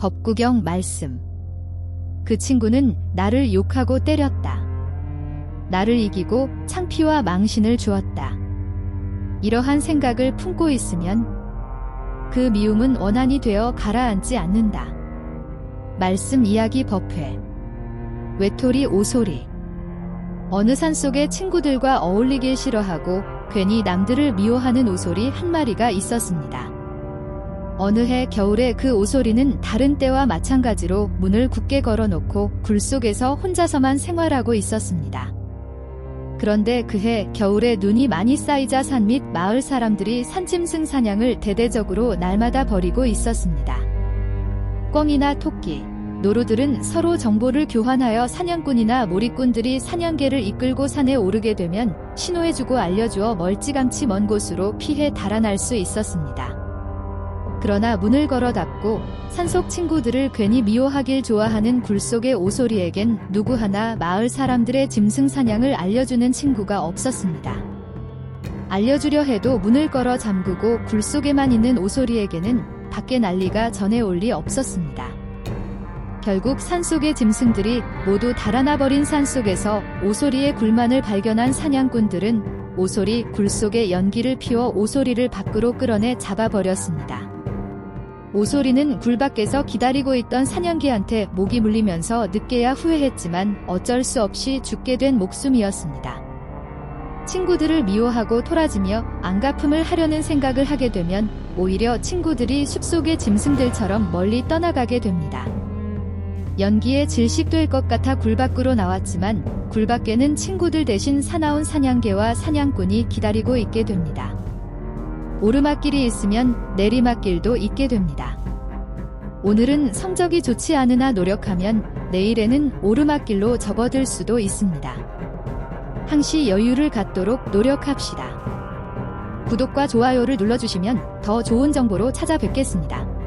법구경 말씀. 그 친구는 나를 욕하고 때렸다. 나를 이기고 창피와 망신을 주었다. 이러한 생각을 품고 있으면 그 미움은 원한이 되어 가라앉지 않는다. 말씀 이야기 법회. 외톨이 오소리. 어느 산 속에 친구들과 어울리길 싫어하고 괜히 남들을 미워하는 오소리 한 마리가 있었습니다. 어느 해 겨울에 그 오소리는 다른 때와 마찬가지로 문을 굳게 걸어놓고 굴 속에서 혼자서만 생활하고 있었습니다. 그런데 그해 겨울에 눈이 많이 쌓이자 산 및 마을 사람들이 산짐승 사냥을 대대적으로 날마다 벌이고 있었습니다. 꿩이나 토끼, 노루들은 서로 정보를 교환하여 사냥꾼이나 몰입꾼들이 사냥개를 이끌고 산에 오르게 되면 신호해주고 알려주어 멀찌감치 먼 곳으로 피해 달아날 수 있었습니다. 그러나 문을 걸어 닫고 산속 친구들을 괜히 미워하길 좋아하는 굴속의 오소리에겐 누구 하나 마을 사람들의 짐승 사냥을 알려주는 친구가 없었습니다. 알려주려 해도 문을 걸어 잠그고 굴속에만 있는 오소리에게는 밖에 난리가 전해 올 리 없었습니다. 결국 산속의 짐승들이 모두 달아나 버린 산속에서 오소리의 굴만을 발견한 사냥꾼들은 오소리 굴 속에 연기를 피워 오소리를 밖으로 끌어내 잡아버렸습니다. 오소리는 굴 밖에서 기다리고 있던 사냥개한테 목이 물리면서 늦게야 후회했지만 어쩔 수 없이 죽게 된 목숨이었습니다. 친구들을 미워하고 토라지며 안갚음을 하려는 생각을 하게 되면 오히려 친구들이 숲속의 짐승들처럼 멀리 떠나가게 됩니다. 연기에 질식될 것 같아 굴 밖으로 나왔지만 굴 밖에는 친구들 대신 사나운 사냥개와 사냥꾼이 기다리고 있게 됩니다. 오르막길이 있으면 내리막길도 있게 됩니다. 오늘은 성적이 좋지 않으나 노력하면 내일에는 오르막길로 접어들 수도 있습니다. 항시 여유를 갖도록 노력합시다. 구독과 좋아요를 눌러주시면 더 좋은 정보로 찾아뵙겠습니다.